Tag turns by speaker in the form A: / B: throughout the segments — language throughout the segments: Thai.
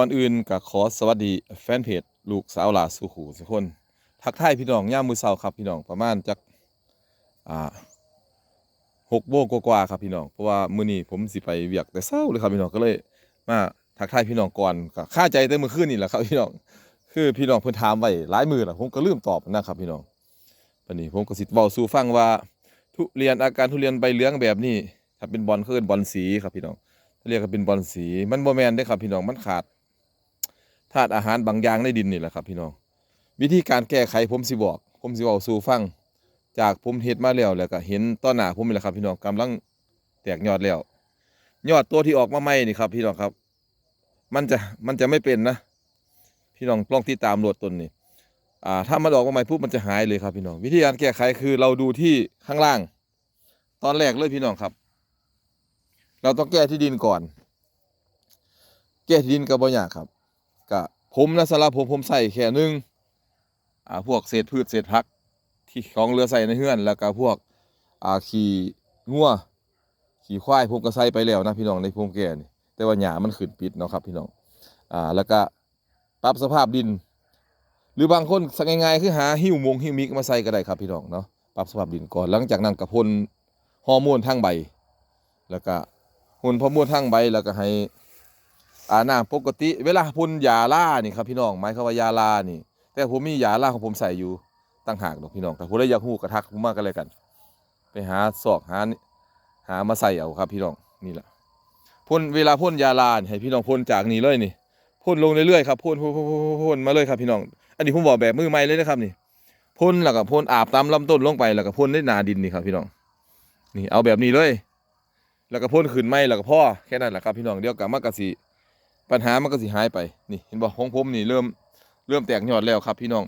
A: ก่อนอื่นก็ขอสวัสดีแฟนเพจลูกสาวหลาสุขูทุคน ทักทายพี่น้องย่ามมือเสาครับพี่น้องประมาณจักอ่าหกโมงกว่าๆครับพี่น้องเพราะว่ามื้อนี้ผมสิไปเวียกแต่เช้าเลยครับพี่น้องก็เลยมาทักทายพี่น้องก่อนก็ค่าใจแต่มื้อคืนนี่แหละครับพี่น้องคือพี่น้องเพิ่นถามไว้หลายมื้อแล้วผมก็ลืมตอบนะครับพี่น้องวันนี้ผมก็สิเว้าสู่ฟังว่า ทุเรียนอาการทุเรียนใบเหลืองแบบนี้ถ้าเป็นบอลเขาเอิ้นบอลสีครับพี่น้องเรียกกันเป็นบอลสีมันบ่แม่นเด้ครับพี่น้องมันขาด ธาตุอาหารบางอย่างในดินนี่แหละครับ พี่น้อง วิธีการแก้ไขผมสิบอก ผมสิเว้าสู่ฟัง จากผมเฮ็ดมาแล้วแล้วก็เห็นต้นหน้าผมนี่แหละครับ พี่น้องกำลังแตกยอดแล้ว ยอดตัวที่ออกมาใหม่นี่ครับ พี่น้องครับ มันจะมันจะไม่เป็นนะ พี่น้องลองติดตามโหลดต้นนี่อ่าถ้ามันออกมาใหม่ปุ๊บมันจะหายเลยครับพี่น้อง วิธีการแก้ไขคือเราดูที่ข้างล่าง ตอนแรกเลยพี่น้องครับ เราต้องแก้ที่ดินก่อน แก้ที่ดินก็บ่ยากครับ ก็ผมนะสำหรับผมผมใส่แค่หนึงอ่าพวกเศษพืชเศษผักที่ของเรือใส่ในเฮือน แล้วก็พวกอ่าขี้งัวขี้ควายผมก็ใส่ไปแล้วนะพี่น้องในพงแก่นี่แต่ว่าหญ้ามันขึ้นปิดเนาะครับพี่น้องอ่าแล้วก็ปรับสภาพดิน หรือบางคนสักง่ายๆคือหาหิ้วมงหิ้วมิกมาใส่ก็ได้ครับพี่น้องเนาะปรับสภาพดินก่อนหลังจากนั้นก็พ่นฮอร์โมนทางใบ แล้วก็พ่นฮอร์โมนทางใบแล้วก็ให้ อ่าน้ำปกติ เวลาพ่นยาล่านี่ครับพี่น้องหมายความว่ายาล่านี่ แต่ผมมียาล่าของผมใส่อยู่ตั้งหากดอกพี่น้องแต่ผมได้ยากฮู้กระทักผมมากกันเลยกัน ไปหาซอกหาหามาใส่เอาครับ พี่น้องนี่แหละพ่นเวลาพ่นยาลานให้พี่น้องพ่นจากนี่เลยนี่พ่นลงเรื่อยๆครับพ่นพ่นพ่นพ่นพ่นมาเลยครับพี่น้อง อันนี้ผมบอกแบบมือใหม่เลยนะครับนี่พ่นแล้วก็พ่นอาบตามลำต้นลงไปแล้วก็พ่นได้นาดินนี่ครับพี่น้อง นี่เอาแบบนี้เลย แล้วก็พ่นขึ้นไม้แล้วก็พ่อแค่นั้นแหละครับพี่น้องเดี๋ยวกับมันก็สิ ปัญหามันก็สิหายไปนี่เห็นบอกของผมนี่เริ่มเริ่มแตกยอดแล้วครับพี่น้อง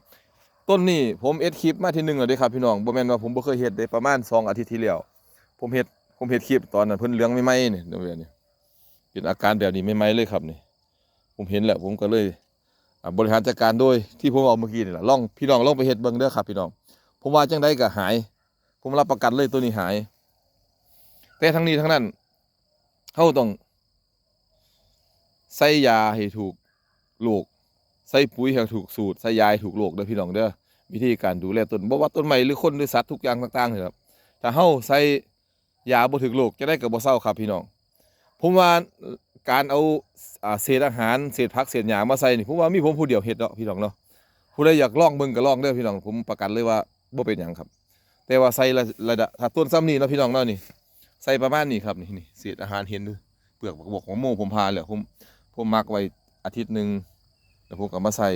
A: ต้นนี้ผมเอ็ดคลิปมาทีหนึ่งแล้วเด้ครับพี่น้องบ่แม่นว่าผมบ่เคยเฮ็ดได้ประมาณสองอาทิตย์ที่แล้วผมเฮ็ดผมเฮ็ดคลิปตอนนั้นเพิ่นเหลืองใหม่ๆนี่เดี๋ยวนี้เป็นอาการแบบนี้ใหม่เลยครับนี่ผมเห็นแหล้วผมก็เลยบริหารจัดการโดยที่ผมเอาเมื่อกี้นี่แหละลองพี่น้องลองไปเฮ็ดเบิ่งเด้อครับพี่น้อง ผมว่าจังได้ก็หาย ผมรับประกันเลยตัวนี้หาย แต่ทั้งนี้ทั้งนั้นเฮาต้อง ใส่ยาให้ถูกโรคใส่ปุ๋ยให้ถูกสูตรใส่ยาให้ถูกโรคเด้อพี่น้องเด้อวิธีการดูแลต้นบ่ว่าต้นไม้หรือคนหรือสัตว์ทุกอย่างต่างๆนี่ครับถ้าเฮาใส่ยาบ่ถูกโรคจะได้ก็บ่เศร้าครับพี่น้องผมว่าการเอาอ่าเศษอาหารเศษผักเศษหญ้ามาใส่นี่ผมว่ามีผมผู้เดียวเฮ็ดเนาะพี่น้องเนาะผู้ใดอยากลองเบิ่งก็ลองเด้อพี่น้องผมประกันเลยว่าบ่เป็นหยังครับ แต่ว่าใส่ระระดับถ้าต้นซ้ำนี่เนาะพี่น้องเนาะนี่ใส่ประมาณนี้ครับนี่นี่เศษอาหารเห็นดูเปลือกบอกของโมผมพาแล้วผม ผมมักไว้อาทิตย์หนึงแล้วผมก็มาใส่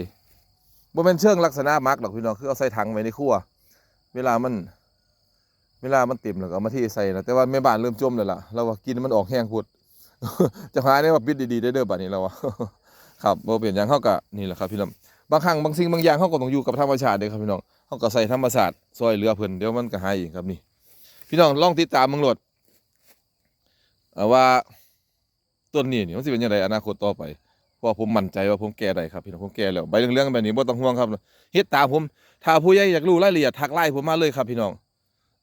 A: บ่แม่นเชิงลักษณะมักดอกพี่น้องคือเอาใส่ถังไว้ในครัว เวลามัน เวลามันเต็มแล้วก็เอามาที่ใส่นะแต่ว่าแม่บ้านเริ่มจมแล้วล่ะเราว่ากินมันออกแห้งพุดจะหาได้ว่าปิดดีๆได้เด้อบัดนี้เราว่าครับบ่เป็นหยังเฮาก็นี่แหละครับพี่น้องบางครั้งบางสิ่งบางอย่างเฮาก็ต้องอยู่กับธรรมชาติเด้ครับพี่น้องเฮาก็ใส่ธรรมชาติซอยเหลือเพิ่นเดี๋ยวมันก็หายเองครับนี่ พี่น้องลองติดตามเบิ่งโลดเอาว่า ต้นนี้นี่มันสิเป็นจังไดอนาคตต่อไปเพราะผมมั่นใจว่าผมแก้ได้ครับพี่น้องผมแก้แล้วใบเหลืองๆแบบนี้บ่ต้องห่วงครับเฮ็ดตามผม ถ้าผู้ใหญ่อยากรู้รายละเอียดทักไลน์ผมมาเลยครับพี่น้อง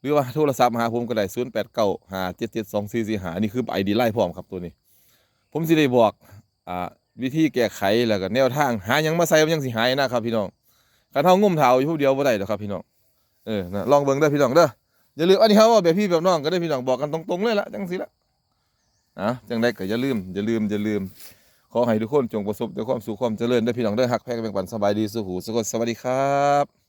A: หรือว่าโทรศัพท์มาหาผมก็ได้0 8 9 5 7 7 2 4 4 5นี่คือไอดีไลน์พร้อมครับตัวนี้ ผมสิได้บอกอ่าวิธีแก้ไขแล้วก็แนวทางหายังมาใส่มันยังสิหายนะครับพี่น้องคันเฮางุ่มเท้าอยู่ผู้เดียวบ่ได้ดอกครับพี่น้องเออนะลองเบิ่งเด้อพี่น้องเด้ออย่าลืมอันนี้เฮาว่าแบบพี่แบบน้องก็ได้พี่น้องบอกกันตรงๆเลยละจังซี่ละ อะจังไดก็อย่าลืมอย่าลืมอย่าลืม ขอให้ทุกคนจงประสบแต่ความสุขความเจริญได้พี่น้องได้อหักแพงแบ่งปันสบายดีสุขหูสุขสวัสดีครับ